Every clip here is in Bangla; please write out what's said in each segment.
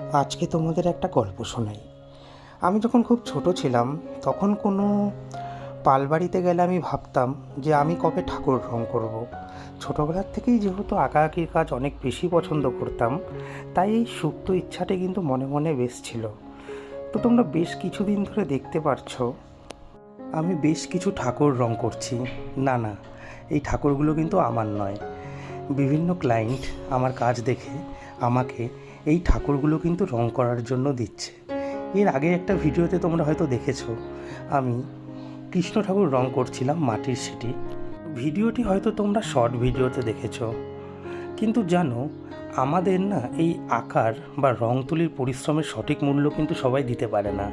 আজকে তোমাদের একটা গল্প শোনাই। আমি যখন খুব ছোট ছিলাম, তখন কোনো পালবাড়িতে গেলে আমি ভাবতাম যে আমি কবে ঠাকুর রং করব। ছোটোবেলার থেকেই যেহেতু আঁকাআঁকির কাজ অনেক বেশি পছন্দ করতাম, তাই এই সুপ্ত ইচ্ছাটা কিন্তু মনে মনে বেশ ছিল। তো তোমরা বেশ কিছুদিন ধরে দেখতে পারছ, আমি বেশ কিছু ঠাকুর রং করছি। না না, এই ঠাকুরগুলো কিন্তু আমার নয়। বিভিন্ন ক্লায়েন্ট আমার কাজ দেখে আমাকে এই ঠাকুরগুলো কিন্তু রং করার জন্য দিচ্ছে। এর আগে একটা ভিডিওতে তোমরা হয়তো দেখেছ, আমি কৃষ্ণ ঠাকুর রং করছিলাম মাটির সিটি ভিডিওটি হয়তো তোমরা শর্ট ভিডিওতে দেখেছ, কিন্তু জানো, আমাদের না এই আকার বা রং তুলির পরিশ্রমের সঠিক মূল্য কিন্তু সবাই দিতে পারে না।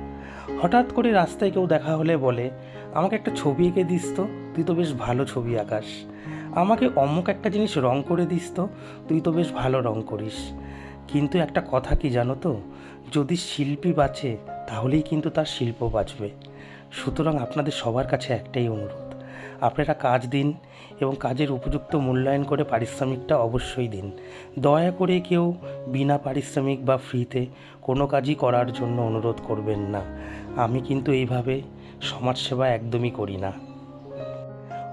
হঠাৎ করে রাস্তায় কেউ দেখা হলে বলে, আমাকে একটা ছবি এঁকে দিস তো, তুই তো বেশ ভালো ছবি আঁকাস। আমাকে অমুক একটা জিনিস রং করে দিস তো, তুই তো বেশ ভালো রং করিস। কিন্তু একটা কথা কি জানো তো? যদি শিল্পী বাঁচে, তাহলেই কিন্তু তার শিল্প বাঁচবে। সুতরাং আপনাদের সবার কাছে একটাই অনুরোধ, আপনারা কাজ দিন এবং কাজের উপযুক্ত মূল্যায়ন করে পারিশ্রমিকটা অবশ্যই দিন। দয়া করে কেউ বিনা পারিশ্রমিক বা ফ্রিতে কোনো কাজই করার জন্য অনুরোধ করবেন না। আমি কিন্তু এইভাবে সমাজসেবা একদমই করি না।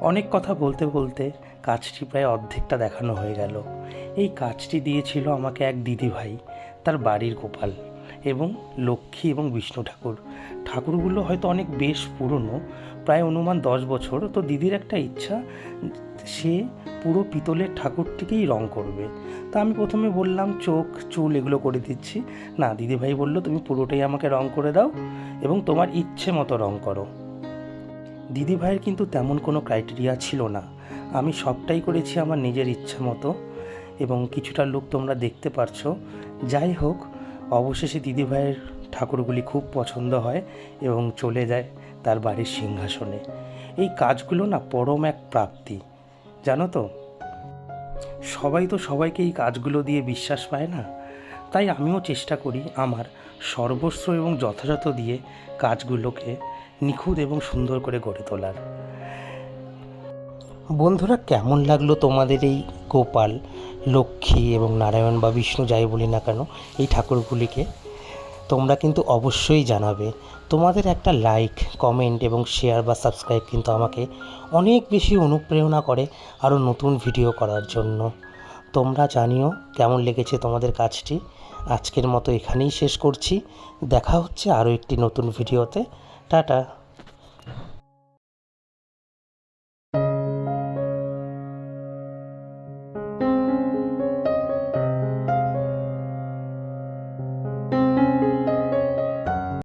অনেক কথা বলতে বলতে কাজটি প্রায় অর্ধেকটা দেখানো হয়ে গেল। এই কাজটি দিয়েছিল আমাকে এক দিদিভাই, তার বাড়ির গোপাল এবং লক্ষ্মী এবং বিষ্ণু ঠাকুর। ঠাকুরগুলো হয়তো অনেক বেশ পুরনো, প্রায় অনুমান দশ বছর। তো দিদির একটা ইচ্ছা, সে পুরো পিতলের ঠাকুরটিকেই রং করবে। তা আমি প্রথমে বললাম, চোখ, চুল এগুলো করে দিচ্ছি। না, দিদিভাই বলল, তুমি পুরোটাই আমাকে রং করে দাও এবং তোমার ইচ্ছে মতো রং করো। দিদিভাইয়ের কিন্তু তেমন কোনো ক্রাইটেরিয়া ছিল না। আমি সবটাই করেছি আমার নিজের ইচ্ছা মতো এবং কিছুটা লোক তোমরা দেখতে পারছ। যাই হোক, অবশেষে দিদিভাইয়ের ঠাকুরগুলি খুব পছন্দ হয় এবং চলে যায় তার বাড়ির সিংহাসনে। এই কাজগুলো না পরম এক প্রাপ্তি, জানো তো? সবাই তো সবাইকে এই কাজগুলো দিয়ে বিশ্বাস পায় না। তাই আমিও চেষ্টা করি আমার সর্বস্ব এবং যথাযথ দিয়ে কাজগুলোকে নিখুঁত এবং সুন্দর করে গড়ে তোলার। বন্ধুরা, কেমন লাগল তোমাদের এই গোপাল, লক্ষ্মী এবং নারায়ণ বা বিষ্ণু যাই বলি না কেন, এই ঠাকুরগুলিকে? তোমরা কিন্তু অবশ্যই জানাবে। তোমাদের একটা লাইক কমেন্ট এবং শেয়ার বা সাবস্ক্রাইব কিন্তু আমাকে অনেক বেশি অনুপ্রেরণা করে আরও নতুন ভিডিও করার জন্য। তোমরা জানিও কেমন লেগেছে তোমাদের কাজটি। আজকের মতো এখানেই শেষ করছি। দেখা হচ্ছে আরও একটি নতুন ভিডিওতে টাটা।